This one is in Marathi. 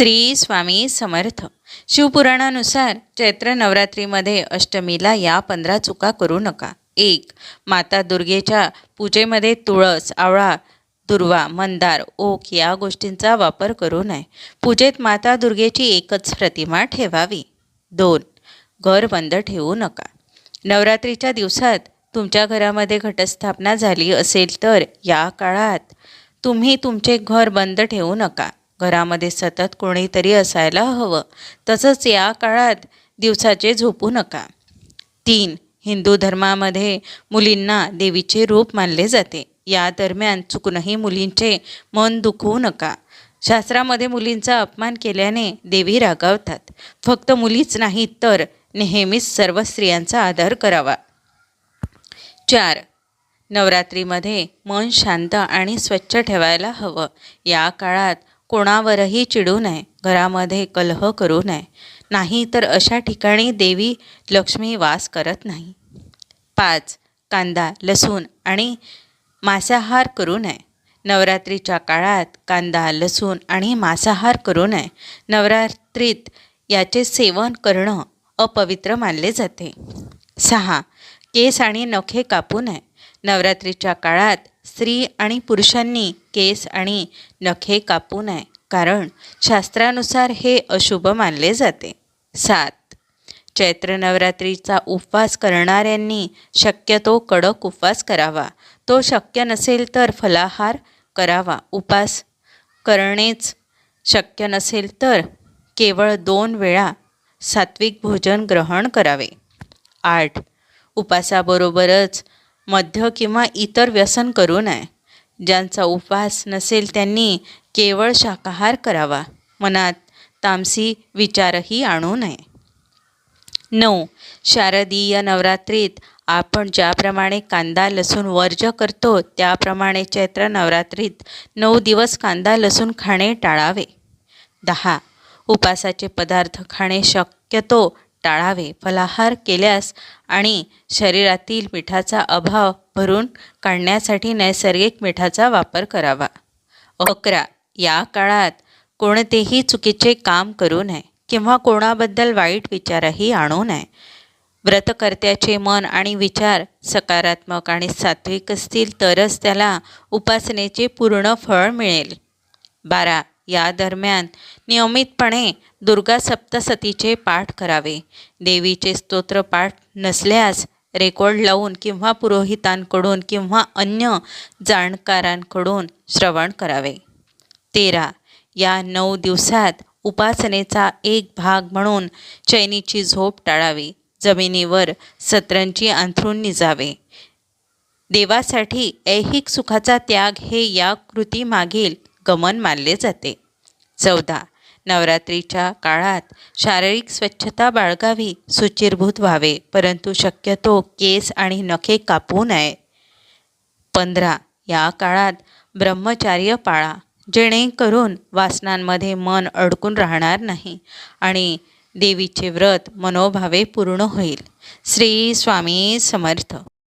श्री स्वामी समर्थ. शिवपुराणानुसार चैत्र नवरात्रीमध्ये अष्टमीला या पंधरा चुका करू नका. एक माता दुर्गेच्या पूजेमध्ये तुळस आवळा दुर्वा मंदार ओक या गोष्टींचा वापर करू नये. पूजेत माता दुर्गेची एकच प्रतिमा ठेवावी. दोन घर बंद ठेवू नका. नवरात्रीच्या दिवसात तुमच्या घरामध्ये घटस्थापना झाली असेल तर या काळात तुम्ही तुमचे घर बंद ठेवू नका. घरामध्ये सतत कोणीतरी असायला हवं. तसंच या काळात दिवसाचे झोपू नका. तीन हिंदू धर्मामध्ये मुलींना देवीचे रूप मानले जाते. या दरम्यान चुकूनही मुलींचे मन दुखवू नका. शास्त्रामध्ये मुलींचा अपमान केल्याने देवी रागावतात. फक्त मुलीच नाही तर नेहमीच सर्व स्त्रियांचा आदर करावा. चार नवरात्रीमध्ये मन शांत आणि स्वच्छ ठेवायला हवं. या काळात कोणावरही चिडू नये घरामध्ये कलह करू नये. नाही तर अशा ठिकाणी देवी लक्ष्मी वास करत नाही. पाच कांदा लसूण आणि मांसाहार करू नये. नवरात्रीच्या काळात कांदा लसूण आणि मांसाहार करू नये. नवरात्रीत याचे सेवन करणं अपवित्र मानले जाते. सहा केस आणि नखे कापू नये. नवरात्रीच्या काळात स्त्री आणि पुरुषांनी केस आणि नखे कापू नये कारण शास्त्रानुसार हे अशुभ मानले जाते. सात. चैत्र नवरात्रीचा उपवास करणाऱ्यांनी शक्यतो कडक उपवास करावा. तो शक्य नसेल तर फलाहार करावा. उपास करणेच शक्य नसेल तर केवळ दोन वेळा सात्विक भोजन ग्रहण करावे. आठ. उपासाबरोबरच मद्य किंवा इतर व्यसन करू नये. ज्यांचा उपवास नसेल त्यांनी केवळ शाकाहार करावा. मनात तामसी विचारही आणू नये. नऊ. शारदीय नवरात्रीत आपण ज्याप्रमाणे कांदा लसूण वर्ज करतो त्याप्रमाणे चैत्र नवरात्रीत नऊ दिवस कांदा लसूण खाणे टाळावे. दहा. उपासाचे पदार्थ खाणे शक्यतो टाळावे फलाहार केल्यास आणि शरीरातील मिठाचा अभाव भरून काढण्यासाठी नैसर्गिक मिठाचा वापर करावा. अकरा या काळात कोणतेही चुकीचे काम करू नये किंवा कोणाबद्दल वाईट विचारही आणू नये. व्रतकर्त्याचे मन आणि विचार सकारात्मक आणि सात्विक असतील तरच त्याला उपासनेचे पूर्ण फळ मिळेल. बारा या दरम्यान नियमितपणे दुर्गा सप्तसतीचे पाठ करावे. देवीचे स्तोत्र पाठ नसल्यास रेकॉर्ड लावून किंवा पुरोहितांकडून किंवा अन्य जाणकारांकडून श्रवण करावे. तेरा. या नऊ दिवसात उपासनेचा एक भाग म्हणून चैनीची झोप टाळावी. जमिनीवर सतरंजी अंथरून निजावे. देवासाठी ऐहिक सुखाचा त्याग हे या कृतीमागील गमन मानले जाते. चौदा. नवरात्रीच्या काळात शारीरिक स्वच्छता बाळगावी सुचिरभूत व्हावे परंतु शक्यतो केस आणि नखे कापू नये. पंधरा. या काळात ब्रह्मचार्य पाळा जेणेकरून वासनांमध्ये मन अडकून राहणार नाही आणि देवीचे व्रत मनोभावे पूर्ण होईल. श्री स्वामी समर्थ.